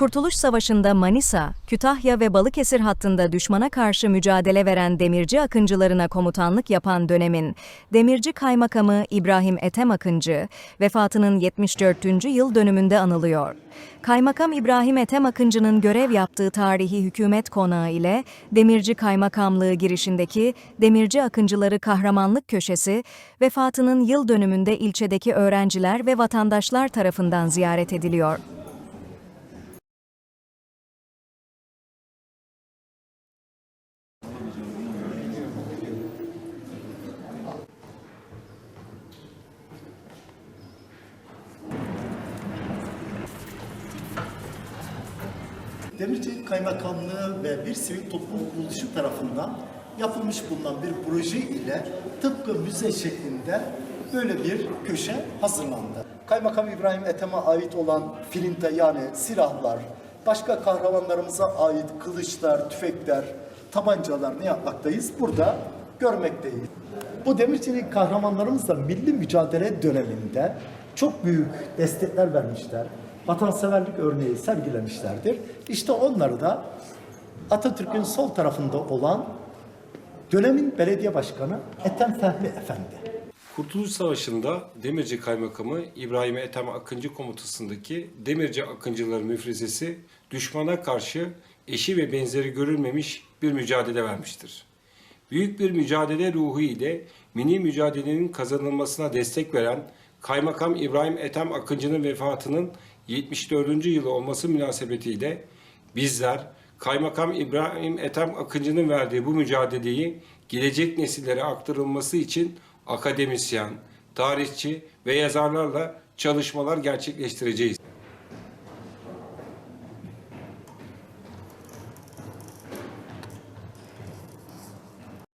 Kurtuluş Savaşı'nda Manisa, Kütahya ve Balıkesir hattında düşmana karşı mücadele veren demirci akıncılarına komutanlık yapan dönemin demirci kaymakamı İbrahim Ethem Akıncı, vefatının 74. yıl dönümünde anılıyor. Kaymakam İbrahim Ethem Akıncı'nın görev yaptığı tarihi hükümet konağı ile Demirci Kaymakamlığı girişindeki Demirci Akıncıları Kahramanlık Köşesi, vefatının yıl dönümünde ilçedeki öğrenciler ve vatandaşlar tarafından ziyaret ediliyor. Demirci Kaymakamlığı ve bir sivil toplum kuruluşu tarafından yapılmış bulunan bir proje ile tıpkı müze şeklinde böyle bir köşe hazırlandı. Kaymakam İbrahim Ethem'e ait olan filinta yani silahlar, başka kahramanlarımıza ait kılıçlar, tüfekler, tabancalar ne yapmaktayız? Burada görmekteyiz. Bu demircilik kahramanlarımız da milli mücadele döneminde çok büyük destekler vermişler. Vatanseverlik örneği sergilemişlerdir. İşte onları da Atatürk'ün sol tarafında olan dönemin belediye başkanı Ethem Fehmi Efendi. Kurtuluş Savaşı'nda Demirci Kaymakamı İbrahim Ethem Akıncı komutasındaki Demirci Akıncıları müfrezesi düşmana karşı eşi ve benzeri görülmemiş bir mücadele vermiştir. Büyük bir mücadele ruhu ile mini mücadelenin kazanılmasına destek veren Kaymakam İbrahim Ethem Akıncı'nın vefatının 74. yılı olması münasebetiyle bizler Kaymakam İbrahim Ethem Akıncı'nın verdiği bu mücadeleyi gelecek nesillere aktarılması için akademisyen, tarihçi ve yazarlarla çalışmalar gerçekleştireceğiz.